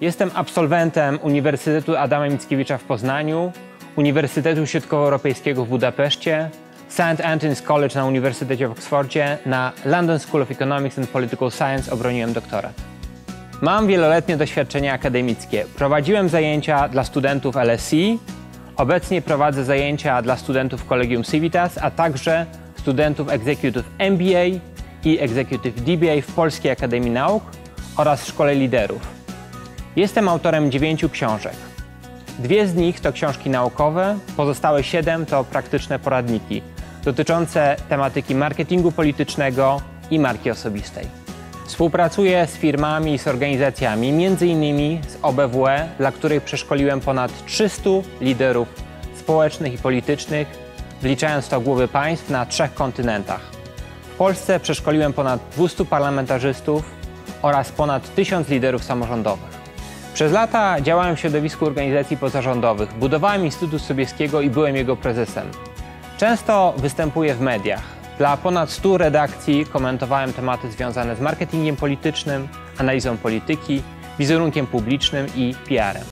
Jestem absolwentem Uniwersytetu Adama Mickiewicza w Poznaniu, Uniwersytetu Środkowoeuropejskiego w Budapeszcie, St. Antony's College na Uniwersytecie w Oksfordzie, na London School of Economics and Political Science obroniłem doktorat. Mam wieloletnie doświadczenie akademickie. Prowadziłem zajęcia dla studentów LSE, obecnie prowadzę zajęcia dla studentów Collegium Civitas, a także studentów Executive MBA i Executive DBA w Polskiej Akademii Nauk oraz Szkole Liderów. Jestem autorem dziewięciu książek. Dwie z nich to książki naukowe, pozostałe siedem to praktyczne poradniki dotyczące tematyki marketingu politycznego i marki osobistej. Współpracuję z firmami i z organizacjami, m.in. z OBWE, dla której przeszkoliłem ponad 300 liderów społecznych i politycznych, wliczając to głowy państw na trzech kontynentach. W Polsce przeszkoliłem ponad 200 parlamentarzystów oraz ponad 1000 liderów samorządowych. Przez lata działałem w środowisku organizacji pozarządowych, budowałem Instytut Sobieskiego i byłem jego prezesem. Często występuję w mediach. Dla ponad 100 redakcji komentowałem tematy związane z marketingiem politycznym, analizą polityki, wizerunkiem publicznym i PR-em.